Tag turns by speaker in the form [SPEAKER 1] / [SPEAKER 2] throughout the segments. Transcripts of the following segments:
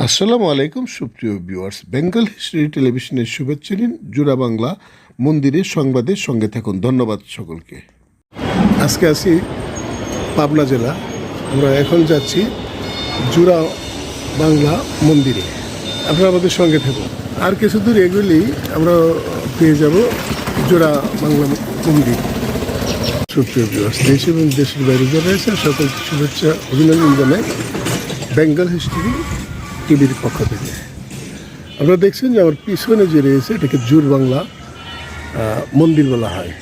[SPEAKER 1] আসসালামু আলাইকুম, সুপ্রিয় ভিউয়ার্স। বেঙ্গল হিস্ট্রি টেলিভিশনের শুভেচ্ছা নিন জুড়া বাংলা মন্দিরের সংবাদের সঙ্গে থাকুন। ধন্যবাদ সকলকে। আজকে আছি পাবনা জেলা। আমরা এখন যাচ্ছি জুড়া বাংলা মন্দিরে। আপনারা আমাদের সঙ্গে থাকুন। আর কিছু দূর এগুলি আমরা পেয়ে যাব জোড়া বাংলা মন্দির। সুপ্রিয় ভিউয়ার্স, দেশ এবং দেশের বাইরে যারা রয়েছে, সকলকে শুভেচ্ছা, অভিনন্দন জানাই। বেঙ্গল হিস্ট্রি টিভির পক্ষ থেকে। আপনারা দেখছেন যে আমার পিছনে যে রয়েছে, এটাকে জুর বাংলা মন্দির বলা হয়।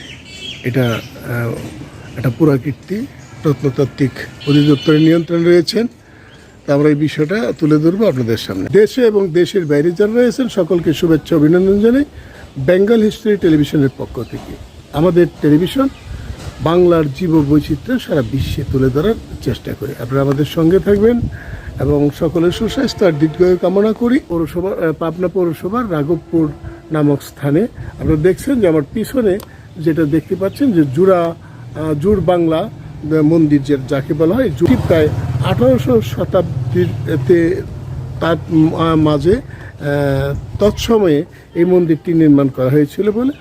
[SPEAKER 1] এটা একটা পুরাকীর্তি, প্রত্নতাত্ত্বিক অধিদপ্তরের নিয়ন্ত্রণ রয়েছেন। তা আমরা এই বিষয়টা তুলে ধরবো আপনাদের সামনে। দেশে এবং দেশের বাইরে যারা রয়েছেন, সকলকে শুভেচ্ছা অভিনন্দন জানাই বেঙ্গল হিস্ট্রি টেলিভিশনের পক্ষ থেকে। আমাদের টেলিভিশন বাংলার জীব বৈচিত্র্য সারা বিশ্বে তুলে ধরার চেষ্টা করে। আপনারা আমাদের সঙ্গে থাকবেন। এবং সকলের সুস্বাস্থ্য আর দীর্ঘায়ু কামনা করি। পৌরসভা পাবনা পৌরসভার রাঘবপুর নামক স্থানে আপনারা দেখছেন যে আমার পিছনে যেটা দেখতে পাচ্ছেন যে জুড়া জুড় বাংলা মন্দির যে যাকে বলা হয় জুটি প্রায় আঠারোশো শতাব্দীর এতে তার মাঝে তৎসময়ে এই মন্দিরটি নির্মাণ করা হয়েছিল বলে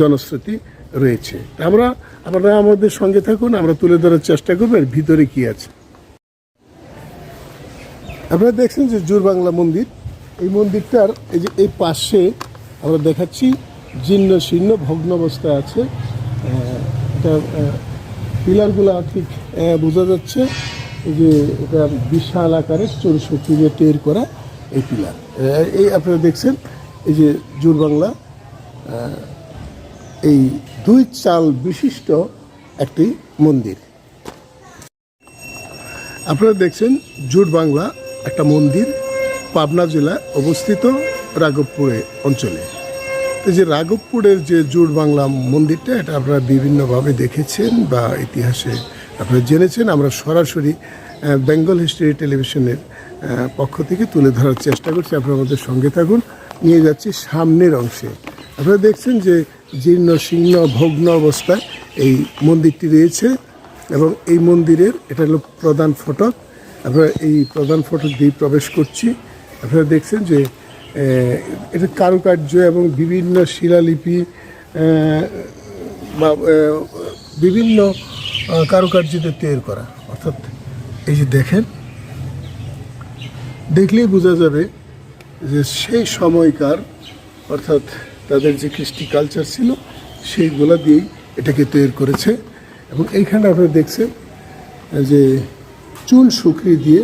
[SPEAKER 1] জনশ্রুতি রয়েছে। আমরা আপনারা আমাদের সঙ্গে থাকুন, আমরা তুলে ধরার চেষ্টা করব, এর ভিতরে কি আছে। আপনারা দেখছেন যে জোর বাংলা মন্দির। এই মন্দিরটার এই যে এই পাশে আমরা দেখাচ্ছি জীর্ণ শীর্ণ ভগ্ন অবস্থায় আছে। এটা পিলারগুলো ঠিক বোঝা যাচ্ছে যে এটা বিশাল আকারের চৌষট্টি দিয়ে তৈরি করা এই পিলার। এই আপনারা দেখছেন এই যে জোর বাংলা এই দুই চাল বিশিষ্ট একটি মন্দির। আপনারা দেখছেন জুট বাংলা একটা মন্দির পাবনা জেলায় অবস্থিত রাঘবপুরে অঞ্চলে। যে রাঘবপুরের যে জুট বাংলা মন্দিরটা, এটা আপনারা বিভিন্নভাবে দেখেছেন বা ইতিহাসে আপনারা জেনেছেন। আমরা সরাসরি বেঙ্গল হিস্ট্রি টেলিভিশনের পক্ষ থেকে তুলে ধরার চেষ্টা করছি। আপনারা আমাদের সঙ্গে থাকুন। নিয়ে যাচ্ছি সামনের অংশে। আপনারা দেখছেন যে জীর্ণ, শীর্ণ, ভগ্ন অবস্থায় এই মন্দিরটি রয়েছে এবং এই মন্দিরের, এটা হলো প্রধান ফটক। আমরা এই প্রধান ফটক দিয়ে প্রবেশ করছি। আপনারা দেখছেন যে এটা কারুকার্য এবং বিভিন্ন শিলালিপি বা বিভিন্ন কারুকার্যতে তৈরি করা। অর্থাৎ এই যে দেখেন, দেখলেই বোঝা যাবে যে সেই সময়কার, অর্থাৎ তাদের যে কৃষ্টি কালচার ছিল, সেইগুলা দিয়েই এটাকে তৈরি করেছে। এবং এইখানে আপনারা দেখছেন যে চুন শুকিয়ে দিয়ে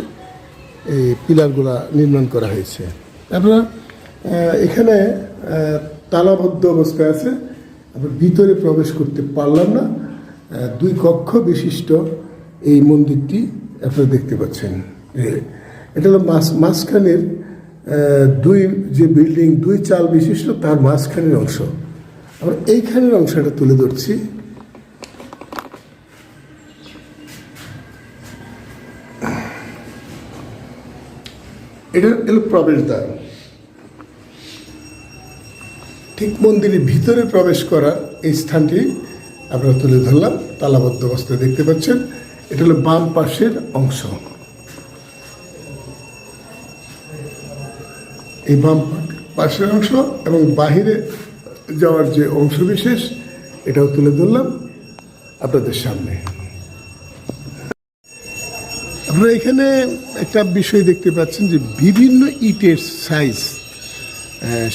[SPEAKER 1] এই পিলারগুলা নির্মাণ করা হয়েছে। আপনারা এখানে তালাবদ্ধ অবস্থায় আছে। আমরা ভিতরে প্রবেশ করতে পারলাম না। দুই কক্ষ বিশিষ্ট এই মন্দিরটি আপনারা দেখতে পাচ্ছেন। এটা হলো মাঝ মাঝখানের দুই যে বিল্ডিং, দুই চাল বিশিষ্ট, তার মাঝখানের অংশ। আমরা এইখানের অংশটা তুলে ধরছি। এটা হলো প্রবেশদ্বার ঠিক মন্দিরের ভিতরে প্রবেশ করার এই স্থানটি আমরা তুলে ধরলাম, তালাবদ্ধ অবস্থায় দেখতে পাচ্ছেন। এটা হলো বাম পাশের অংশ। এই বাম পাশের অংশ এবং বাহিরে যাওয়ার যে অংশ বিশেষ এটাও তুলে ধরলাম আপনাদের সামনে। আপনারা এখানে একটা বিষয় দেখতে পাচ্ছেন যে বিভিন্ন ইটের সাইজ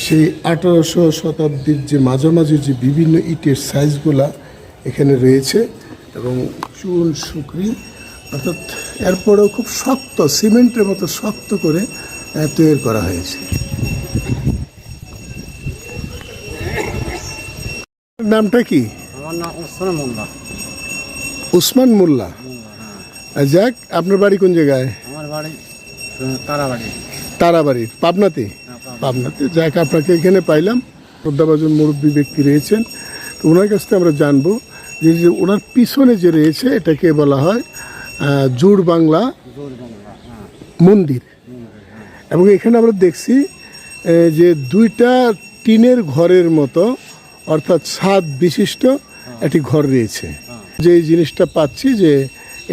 [SPEAKER 1] সেই আঠারোশো শতাব্দীর যে মাঝামাঝি যে বিভিন্ন ইটের সাইজগুলা এখানে রয়েছে এবং চুন শুকরি অর্থাৎ এরপরেও খুব শক্ত সিমেন্টের মতো শক্ত করে তৈরি করা হয়েছে। নামটা কি?
[SPEAKER 2] আমার নাম ওসমান মোল্লা।
[SPEAKER 1] উসমান মোল্লা। যাক আপনার বাড়ি কোন জায়গায়?
[SPEAKER 2] আমার বাড়ি তারাবাড়ি।
[SPEAKER 1] তারাবাড়ি পাবনাতে? পাবনাতে। যাক আপনাকে এখানে পাইলাম। শ্রদ্ধাভাজন মুরব্বী ব্যক্তি রয়েছেন। তো ওনার কাছ থেকে আমরা জানব যে যে ওনার পিছনে যে রয়েছে এটাকে বলা হয়
[SPEAKER 2] জোর বাংলা হ্যাঁ।
[SPEAKER 1] মন্দির। এবং এখানে আমরা দেখছি যে দুইটা টিনের ঘরের মতো অর্থাৎ ছাদ বিশিষ্ট একটি ঘর রয়েছে। যে জিনিসটা পাচ্ছি যে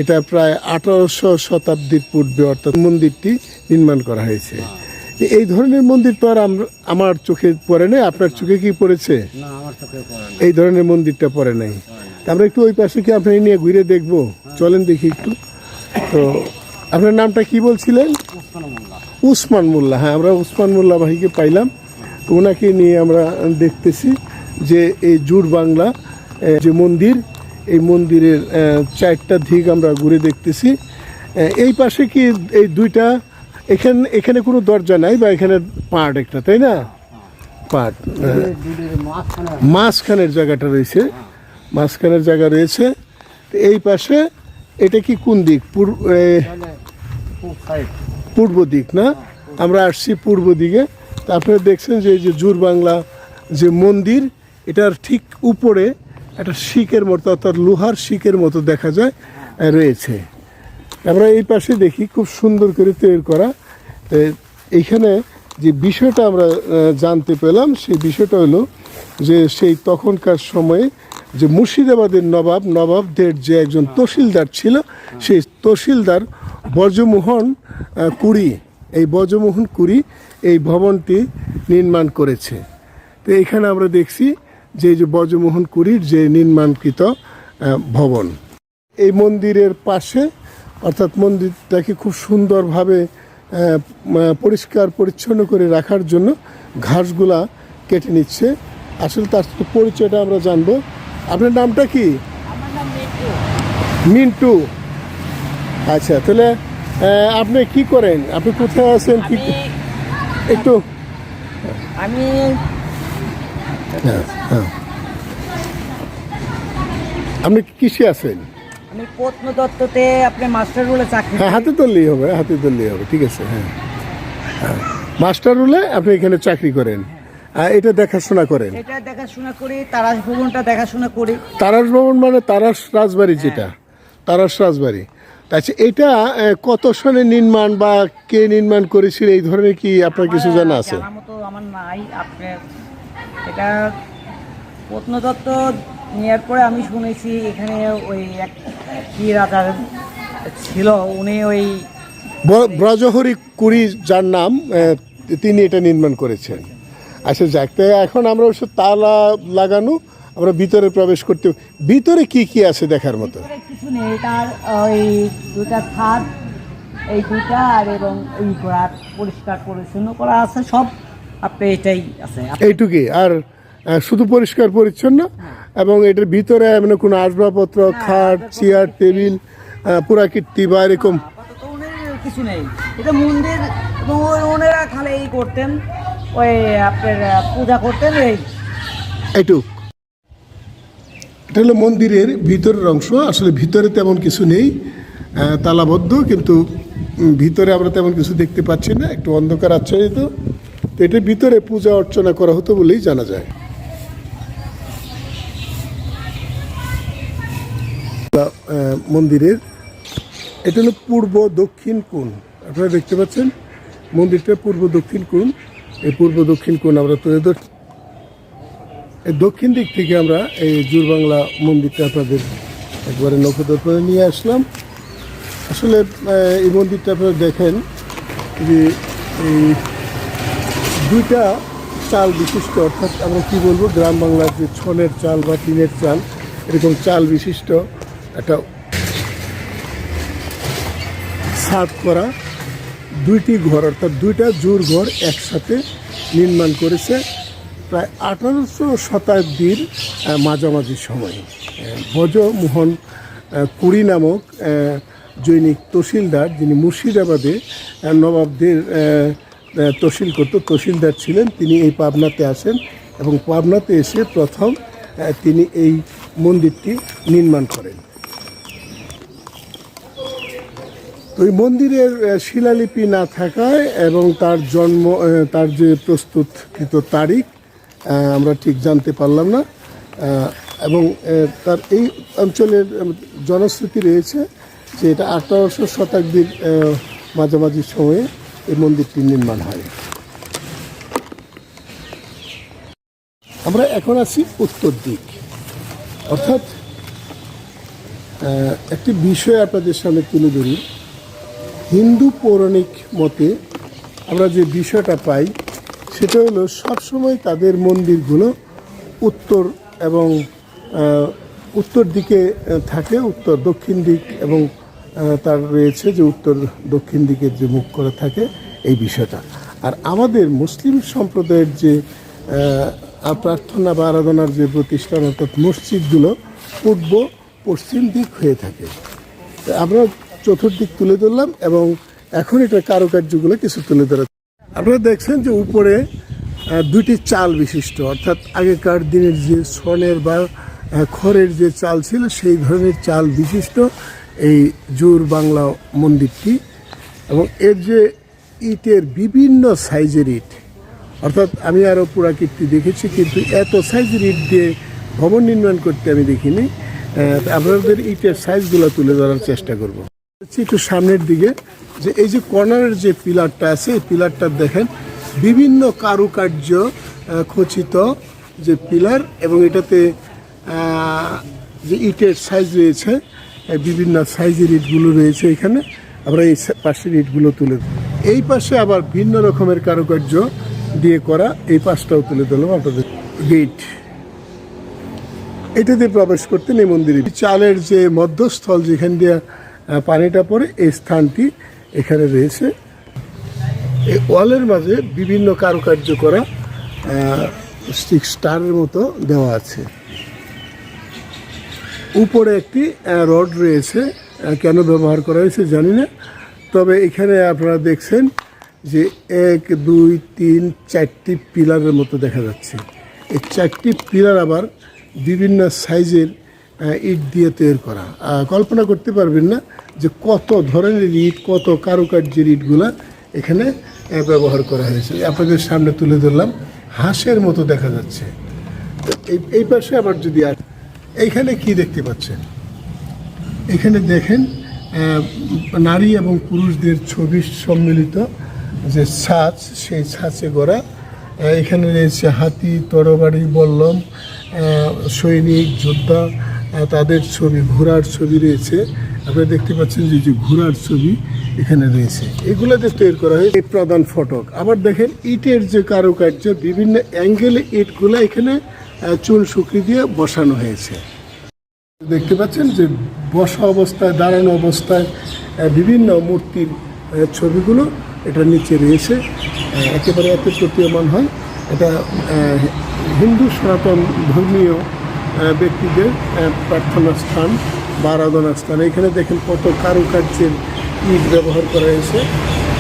[SPEAKER 1] এটা প্রায় আঠারোশো শতাব্দীর পূর্বে অর্থাৎ মন্দিরটি নির্মাণ করা হয়েছে। এই ধরনের মন্দির তো আর আমার চোখে পড়ে নাই। আপনার চোখে কি পড়েছে? এই ধরনের মন্দিরটা পড়ে নাই। আমরা একটু ওই পাশে কি আপনার নিয়ে ঘুরে দেখব? চলেন দেখি একটু। তো আপনার নামটা কি বলছিলেন? উসমান মোল্লা। হ্যাঁ আমরা উসমান মোল্লা ভাইকে পাইলাম। তো ওনাকে নিয়ে আমরা দেখতেছি যে এই জুর বাংলা যে মন্দির এই মন্দিরের চারটা দিক আমরা ঘুরে দেখতেছি। এই পাশে কি এই দুইটা, এখানে এখানে কোনো দরজা নাই বা এখানে পাট একটা, তাই না? পাট মাঝখানের জায়গাটা রয়েছে। মাঝখানের জায়গা রয়েছে। এই পাশে, এটা কি কোন দিক? পূর্ব পূর্ব দিক না? আমরা আসছি পূর্ব দিকে। তা আপনারা দেখছেন যে এই যে জুর বাংলা যে মন্দির, এটার ঠিক উপরে একটা শিকের মতো অর্থাৎ লোহার শিকের মতো দেখা যায় রয়েছে। আমরা এই পাশে দেখি খুব সুন্দর করে তৈরি করা এইখানে যে বিষয়টা আমরা জানতে পেলাম সেই বিষয়টা হলো যে সেই তখনকার সময়ে যে মুর্শিদাবাদের নবাব নবাবদের যে একজন তহসিলদার ছিল সেই তহসিলদার বর্জমোহন আহ, কুড়ি এই বর্জমোহন কুড়ি এই ভবনটি নির্মাণ করেছে। তো এখানে আমরা দেখছি যে যে বর্জমোহন কুড়ির যে নির্মাণকৃত ভবন। এই মন্দিরের পাশে অর্থাৎ মন্দিরটাকে খুব সুন্দরভাবে পরিষ্কার পরিচ্ছন্ন করে রাখার জন্য ঘাসগুলা কেটে নিচ্ছে। আসলে তার পরিচয়টা আমরা জানব। আপনার নামটা কি? মিন্টু। আচ্ছা তাহলে আপনি কি করেন? আপনি কোথায় আছেন? কি একটু
[SPEAKER 3] আমি
[SPEAKER 1] হ্যাঁ, হ্যাঁ। আপনি কিসে আছেন?
[SPEAKER 3] আমি প্রত্নতত্ত্বতে আপনি মাস্টার রুলে চাকরি
[SPEAKER 1] হ্যাঁ হাতে তুললেই হবে হাতে তুললেই হবে ঠিক আছে হ্যাঁ। হ্যাঁ। মাস্টার রুলে আপনি এখানে চাকরি করেন। আর এটা দেখাশোনা করেন?
[SPEAKER 3] এটা দেখাশোনা করি তারাস ভবনটা দেখাশোনা করি।
[SPEAKER 1] তারাস ভবন মানে তারাস রাজবাড়ি যেটা? তারাস রাজবাড়ি। আচ্ছা এটা কত সনে নির্মাণ বা কে নির্মাণ করেছিল? এই ধরনের কি আপনার কিছু জানা আছে?
[SPEAKER 3] জানার মতো আমার নাই আপনার এটা প্রত্নতত্ত্ব নেওয়ার পরে আমি শুনেছি এখানে ওই এক কি রাজার ছিল উনি ওই
[SPEAKER 1] ব্রজহরি কুড়ি যার নাম তিনি এটা নির্মাণ করেছেন। আচ্ছা যাক তো এখন আমরা অবশ্য তালা লাগানো আমরা ভিতরে প্রবেশ করতে ভিতরে কি কি আছে দেখার মতো?
[SPEAKER 3] কিছু নেই তার ওই দুটা ছাদ এই দুটা আর এবং এই করা পরিষ্কার পরিচ্ছন্ন করা আছে সব আপনি এটাই আছে।
[SPEAKER 1] এইটুকুই আর শুধু পরিষ্কার পরিচ্ছন্ন এবং এটার ভিতরে মানে কোনো আসবাবপত্র খাট চেয়ার টেবিল পুরাকীর্তি বা এরকম।
[SPEAKER 3] কিছু নেই। এটা মন্দির এবং ওনারা খালি এই করতেন ওই আপনার পূজা করতেন এই।
[SPEAKER 1] এইটুক। এটা হলো মন্দিরের ভিতরের অংশ আসলে ভিতরে তেমন কিছু নেই তালাবদ্ধ কিন্তু ভিতরে আমরা তেমন কিছু দেখতে পাচ্ছি না একটু অন্ধকার আচ্ছাদিত। তো এটার ভিতরে পূজা অর্চনা করা হতো বলেই জানা যায়। মন্দিরের। এটা হলো পূর্ব দক্ষিণ কোণ। আপনারা দেখতে পাচ্ছেন, মন্দিরটা পূর্ব দক্ষিণ কোণ। এই পূর্ব দক্ষিণ কোণ আমরা তুলে ধরছি এই দক্ষিণ দিক থেকে আমরা এই জুর বাংলা মন্দিরটা আপনাদের একবারে নৌকদর্পণে নিয়ে আসলাম। আসলে এই মন্দিরটা আপনারা দেখেন যে এই দুইটা চাল বিশিষ্ট, অর্থাৎ আমরা কি বলব, গ্রাম বাংলার যে ছনের চাল বা টিনের চাল, এরকম চাল বিশিষ্ট। একটা ছাদ করা। দুইটি ঘর অর্থাৎ দুইটা জোর ঘর একসাথে নির্মাণ করেছে প্রায় আঠারোশো শতাব্দীর মাঝামাঝি সময়ে। আহ, ভজমোহন কুড়ি নামক জৈনিক তহসিলদার যিনি মুর্শিদাবাদে নবাবদের তহসিল করত তহসিলদার ছিলেন তিনি এই পাবনাতে আসেন এবং পাবনাতে এসে প্রথম তিনি এই মন্দিরটি নির্মাণ করেন। তো এই মন্দিরের শিলালিপি না থাকায় এবং তার জন্ম তার যে প্রস্তুতকৃত তারিখ আমরা ঠিক জানতে পারলাম না। এবং তার এই অঞ্চলের জনশ্রুতি রয়েছে যে এটা আঠারোশো শতাব্দীর মাঝামাঝি সময়ে এই মন্দিরটি নির্মাণ হয়। আমরা এখন আছি উত্তর দিক। অর্থাৎ একটি বিষয় আপনাদের সামনে তুলে ধরি। হিন্দু পৌরাণিক মতে আমরা যে বিষয়টা পাই, সেটা হলো সবসময় তাদের মন্দিরগুলো উত্তর এবং উত্তর দিকে থাকে, উত্তর দক্ষিণ দিক এবং তার রয়েছে যে উত্তর দক্ষিণ দিকের যে মুখ করে থাকে, এই বিষয়টা। আর আমাদের মুসলিম সম্প্রদায়ের যে প্রার্থনা বা আরাধনার যে প্রতিষ্ঠান অর্থাৎ মসজিদগুলো পূর্ব পশ্চিম দিক হয়ে থাকে। আমরা চতুর্দিক তুলে ধরলাম এবং এখন এটা কারুকার্যগুলো কিছু তুলে ধরা আপনারা দেখছেন যে উপরে দুইটি চাল বিশিষ্ট। অর্থাৎ আগেকার দিনের যে স্বর্ণের বা খড়ের যে চাল ছিল, সেই ধরনের চাল বিশিষ্ট এই জোর বাংলা মন্দিরটি এবং এর যে ইটের বিভিন্ন সাইজের ইট। অর্থাৎ আমি আরও পুরাকীর্তি দেখেছি, কিন্তু এত সাইজের ইট দিয়ে ভবন নির্মাণ করতে আমি দেখিনি। আপনাদের ইটের সাইজগুলো তুলে ধরার চেষ্টা করব। একটু সামনের দিকে, যে এই যে কর্নারের যে পিলারটা আছে, এই পিলারটা দেখেন, বিভিন্ন কারুকার্য খচিত যে পিলার এবং এটাতে যে ইটের সাইজ রয়েছে বিভিন্ন সাইজের ইটগুলো রয়েছে এখানে। আমরা এই পাশের ইটগুলো তুলে এই পাশে আবার ভিন্ন রকমের কারুকার্য দিয়ে করা এই পাশটাও তুলে দিলাম আপনাদের গেট এটাতে প্রবেশ করতেন এই মন্দিরে। চালের যে মধ্যস্থল যেখান দিয়ে পানিটা পড়ে এই স্থানটি এখানে রয়েছে। এই ওয়ালের মাঝে বিভিন্ন কারুকার্য করা স্টিক স্টারের মতো দেওয়া আছে। উপরে একটি রড রয়েছে। কেন ব্যবহার করা হয়েছে জানি না। তবে এখানে আপনারা দেখছেন যে এক, দুই, তিন, চারটি পিলারের মতো দেখা যাচ্ছে। এই চারটি পিলার আবার বিভিন্ন সাইজের ইট দিয়ে তৈরি করা। কল্পনা করতে পারবেন না যে কত ধরনের ইট, কত কারুকার্যের ইটগুলা এখানে ব্যবহার করা হয়েছে। আপনাদের সামনে তুলে ধরলাম। হাঁসের মতো দেখা যাচ্ছে। এই এই পাশে আবার যদি আর, এইখানে কি দেখতে পাচ্ছেন? এখানে দেখেন নারী এবং পুরুষদের ছবি সম্মিলিত যে ছাঁচ, সেই ছাঁচে গড়া। এখানে রয়েছে হাতি, তরবারি, বল্লম সৈনিক, যোদ্ধা তাদের ছবি, ঘোড়ার ছবি রয়েছে। আপনারা দেখতে পাচ্ছেন যে যে ঘোড়ার ছবি এখানে রয়েছে। এগুলোতে তৈরি করা হয়েছে প্রধান ফটক। আবার দেখেন, ইটের যে কারুকার্য, বিভিন্ন অ্যাঙ্গেলে ইটগুলো এখানে চুন শুকরি দিয়ে বসানো হয়েছে। দেখতে পাচ্ছেন যে বসা অবস্থায়, দাঁড়ানো অবস্থায় বিভিন্ন মূর্তির ছবিগুলো এটা নিচে রয়েছে। একেবারে এত প্রতীয়মান হয়। এটা হিন্দু সনাতন ধর্মীয় ব্যক্তিদের প্রার্থনা স্থান বা আরাধনা স্থান। এখানে দেখেন কত কারুকার্যের ইট ব্যবহার করা হয়েছে।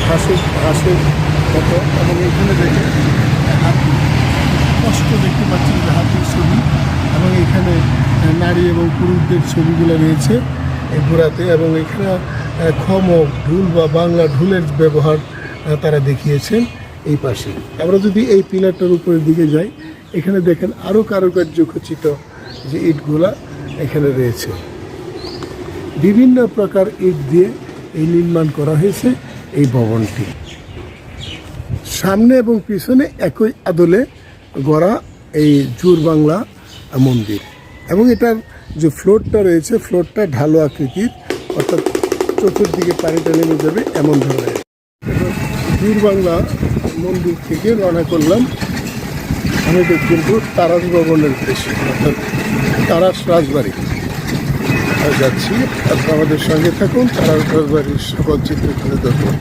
[SPEAKER 1] হাঁসের হাঁসের কত এবং এখানে দেখেন, হাতি, স্পষ্ট দেখতে পাচ্ছেন যে হাতির ছবি। এবং এখানে নারী এবং পুরুষদের ছবিগুলো রয়েছে এই ঘোড়াতে। এবং এখানে খমক ঢুল বা বাংলা ঢুলের ব্যবহার তারা দেখিয়েছেন এই পাশে। আমরা যদি এই পিলারটার উপরের দিকে যাই, এখানে দেখেন আরও কারুকার্য খচিত যে ইটগুলা এখানে রয়েছে। বিভিন্ন প্রকার ইট দিয়ে এই নির্মাণ করা হয়েছে এই ভবনটি। সামনে এবং পিছনে একই আদলে গড়া এই জুর বাংলা মন্দির। এবং এটার যে ফ্লোরটা রয়েছে, ফ্লোরটা ঢালো আকৃতির, অর্থাৎ চতুর্দিকে পানিটা নেমে যাবে এমন ধরনের। জুর বাংলা মন্দির থেকে রওনা করলাম আমি কিন্তু তারাস ভবনের উদ্দেশ্যে অর্থাৎ তারাস রাজবাড়ি। যাচ্ছি, আপনারা আমাদের সঙ্গে থাকুন তারাস রাজবাড়ির সকল চিত্র তুলে ধরবো